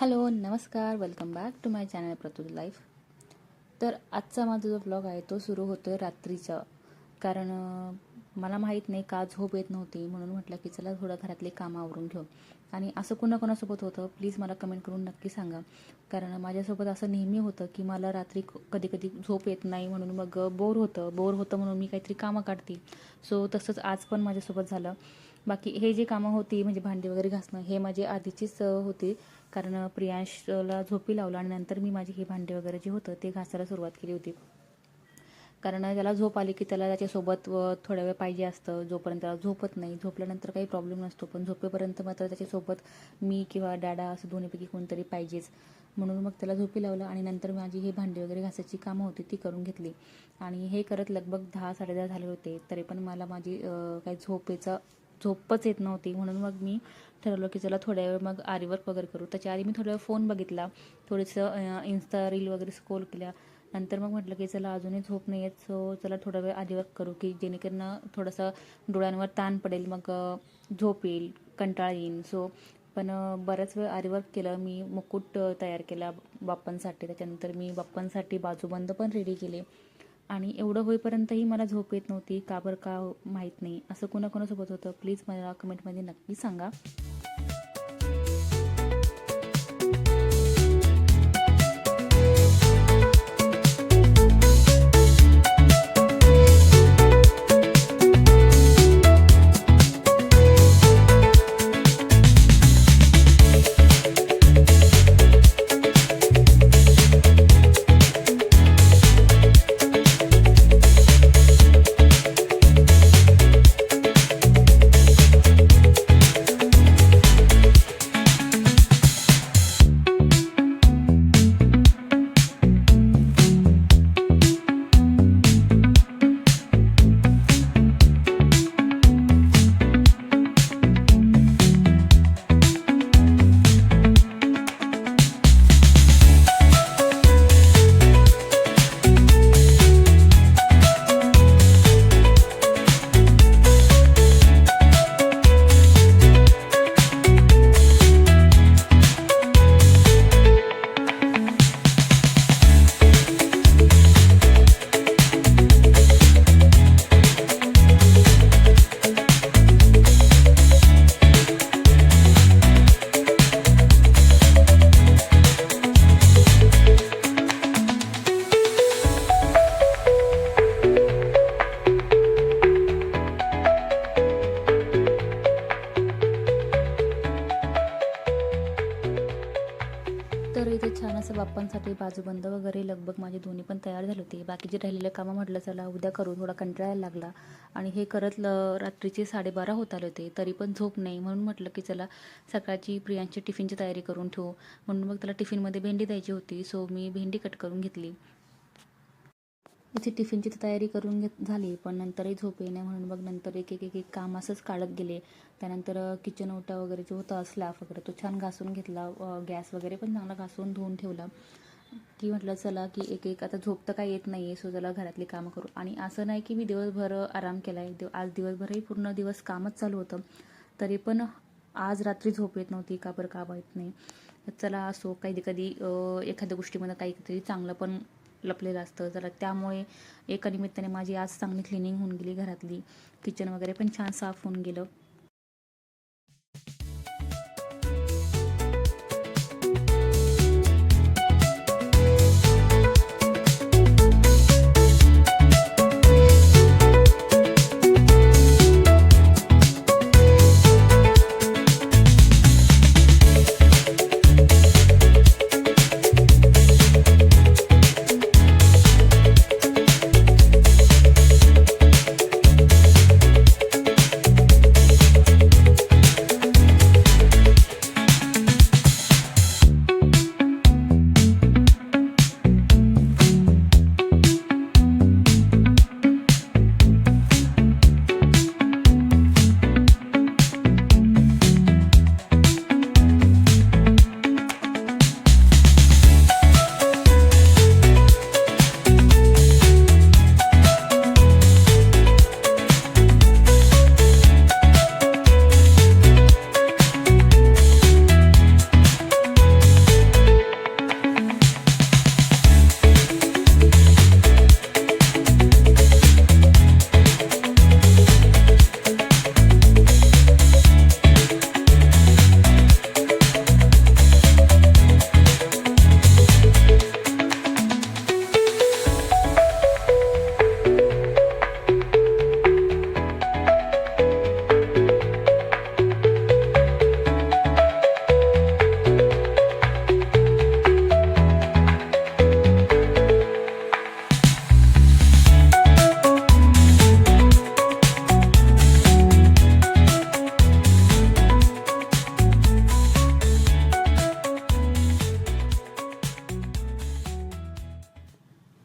Hello नमस्कार. Welcome back to my channel Pratul life तर आजचा माझा जो ब्लॉग आहे तो सुरू होतो आहे रात्रीचा. कारण मला माहीत नाही का झोप येत नव्हती म्हणून म्हटलं की चला थोडं घरातले कामं आवरून घेऊ. आणि असं कोणाकोणासोबत होतं प्लीज मला कमेंट करून नक्की सांगा. कारण माझ्यासोबत असं नेहमी होतं की मला रात्री कधी कधी झोप येत नाही म्हणून मग बोर होतं. बोर होतं म्हणून मी काहीतरी कामं काढते. सो तसंच आज पण माझ्यासोबत झालं. बाकी हे जे कामं होती म्हणजे भांडी वगैरे घासणं हे माझे आधीचीच होती. कारण प्रियांशला झोपी लावलं आणि नंतर मी माझी हे भांडी वगैरे जे होतं ते घासायला सुरुवात केली होती. कारण त्याला झोप आली की त्याला त्याच्यासोबत व थोड्या वेळ पाहिजे असतं. जोपर्यंत त्याला झोपत नाही झोपल्यानंतर काही प्रॉब्लेम नसतो. पण झोपेपर्यंत मात्र त्याच्यासोबत मी किंवा डॅडा असं दोन्हीपैकी कोणतरी पाहिजेच. म्हणून मग त्याला झोपी लावलं आणि नंतर माझी हे भांडी वगैरे घासायची कामं होती ती करून घेतली. आणि हे करत लगभग दहा साडेदहा झाले होते. तरी पण मला माझी काही झोपेचा झोपच येत नव्हती. म्हणून मग मी ठरवलं की चला थोड्या वेळ मग आरीवर्क वगैरे करू. त्याच्या आधी मी थोड्या वेळ फोन बघितला. थोडंसं इन्स्टा रील वगैरे स्क्रोल केल्या. नंतर मग म्हटलं की चला अजूनही झोप नाही येत सो चला थोडा वेळ आधी वर्क करू की जेणेकरून थोडंसं डोळ्यांवर ताण पडेल मग झोप येईल कंटाळा येईल. सो पण बऱ्याच बराच वेळ आरीवर्क केलं. मी मुकुट तयार केला बाप्पांसाठी. त्याच्यानंतर मी बाप्पांसाठी बाजूबंद पण रेडी केले. आणि एवढं होईपर्यंतही मला झोप येत नव्हती. का बरं का माहीत नाही. असं कोणाकोणासोबत होतं? प्लीज मला कमेंटमध्ये नक्की सांगा. बाप्पांसाठी बाजूबंद वगैरे लगभग माझे दोन्ही पण तयार झाले होते. बाकीचे राहिलेले कामं म्हटलं चला उद्या करू. थोडा कंटाळायला लागला. आणि हे करत ल रात्रीचे साडेबारा होत आले होते. तरी पण झोप नाही. म्हणून म्हटलं की चला सकाळची प्रियांची टिफिनची तयारी करून ठेवू. म्हणून मग त्याला टिफिनमध्ये भेंडी द्यायची होती. सो मी भेंडी कट करून घेतली. इथे टिफिनची तर तयारी करून घेत झाली पण नंतरही झोप येणे म्हणून मग नंतर एक एक एक एक काम असंच काढत गेले. त्यानंतर किचन ओटा वगैरे जो होता स्लॅफ वगैरे तो छान घासून घेतला गॅस वगैरे पण चांगला घासून धुवून ठेवला. की म्हटलं चला की एक एक आता झोप तर काही येत नाही आहे सो चला घरातली कामं करू. आणि असं नाही की मी दिवसभर आराम केला आहे दिव आज दिवसभरही पूर्ण दिवस कामच चालू होतं. तरी पण आज रात्री झोप येत नव्हती का बरं का येत नाही. चला असो कधी कधी एखाद्या गोष्टीमध्ये काहीतरी चांगलं पण लपलेलं असतं. जरा त्यामुळे एका निमित्ताने माझी आज चांगली क्लिनिंग होऊन गेली घरातली. किचन वगैरे पण छान साफ होऊन गेलं.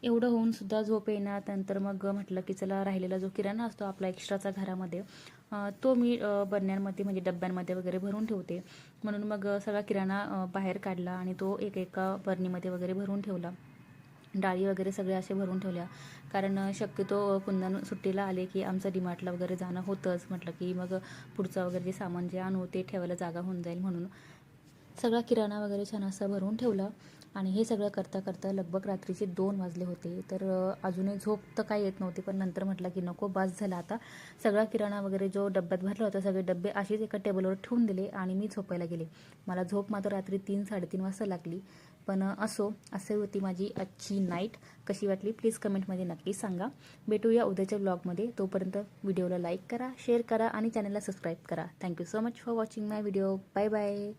एवढं होऊन सुद्धा झोप येणार. नंतर मग म्हटलं की चला राहिलेला जो किराणा असतो आपला एक्स्ट्राचा घरामध्ये तो मी बरण्यांमध्ये म्हणजे डब्यांमध्ये वगैरे भरून ठेवते. म्हणून मग सगळा किराणा बाहेर काढला आणि तो एक एका बरणीमध्ये वगैरे भरून ठेवला. डाळी वगैरे सगळे असे भरून ठेवल्या. कारण शक्यतो कुंदन सुट्टीला आले की आमचं डिमार्टला वगैरे जाणं होतंच. म्हटलं की मग पुढचं वगैरे जे सामान जे आणू ते ठेवायला जागा होऊन जाईल म्हणून सगळा किराणा वगैरे छान असा भरून ठेवला. आणि हे सगळं करता करता लगभग रात्रीचे दोन वाजले होते. तर अजूनही झोप तर काय येत नव्हती पण नंतर म्हटलं की नको बास झाला आता. सगळा किराणा वगैरे जो डब्यात भरला होता सगळे डबे असेच एका टेबलवर ठेवून दिले आणि मी झोपायला गेले. मला झोप मात्र रात्री तीन साडेतीन वाजता लागली. पण असो असे होती माझी आजची नाईट कशी वाटली? प्लीज कमेंटमध्ये नक्की सांगा. भेटूया उद्याच्या ब्लॉगमध्ये तोपर्यंत व्हिडिओला लाईक करा शेअर करा आणि चॅनलला सबस्क्राईब करा. Thank you so much for watching my video bye bye